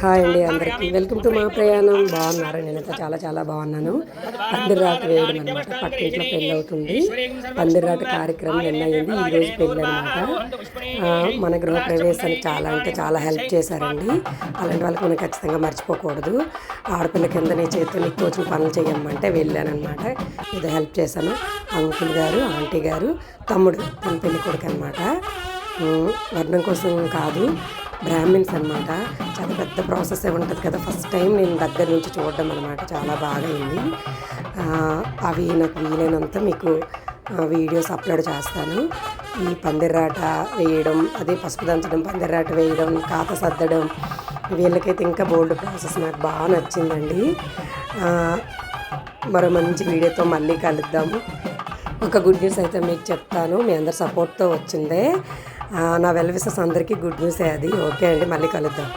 Hi అండి అందరికీ. Welcome to మా ప్రయాణం. బాగున్నారు? నేనైతే చాలా చాలా బాగున్నాను. పందిరాట వేయడం అనమాట పక్కింట్లో పెళ్ళి అవుతుంది పందిరాట కార్యక్రమం నిన్న అయింది ఈరోజు పెళ్ళి అనమాట మన గృహప్రవేశానికి చాలా అంటే చాలా హెల్ప్ చేశారండి. అలాంటి వాళ్ళకి మనం ఖచ్చితంగా మర్చిపోకూడదు. ఆడపిల్ల కింద నీ చేతితో నీకు తోచిన పనులు చేయమంటే వెళ్ళాను అనమాట ఏదో హెల్ప్ చేశాను. అంకుల్ గారు ఆంటీ గారు తమ్ముడు తన పెళ్ళి కొడుకు అనమాట వర్ణం కోసం కాదు. బ్రాహ్మిన్స్ అనమాట చాలా పెద్ద ప్రాసెస్ ఏ ఉంటుంది కదా. ఫస్ట్ టైం నేను దగ్గర నుంచి చూడడం అనమాట చాలా బాగా అయింది అవి నాకు వీలైనంత మీకు వీడియోస్ అప్లోడ్ చేస్తాను. ఈ పందిర్రాట వేయడం అదే పసుపు దంచడం పందిర్రాట వేయడం కాత సర్దడం వీళ్ళకైతే ఇంకా బోల్డ్ ప్రాసెస్ నాకు బాగా నచ్చిందండి. మరో మంచి వీడియోతో మళ్ళీ కలుద్దాము. ఒక గుడ్ న్యూస్ అయితే మీకు చెప్తాను. మీ అందరి సపోర్ట్తో వచ్చిందే. నా వెల్ విషెస్ అందరికీ గుడ్ న్యూసే అది. ఓకే అండి మళ్ళీ కలుద్దాం.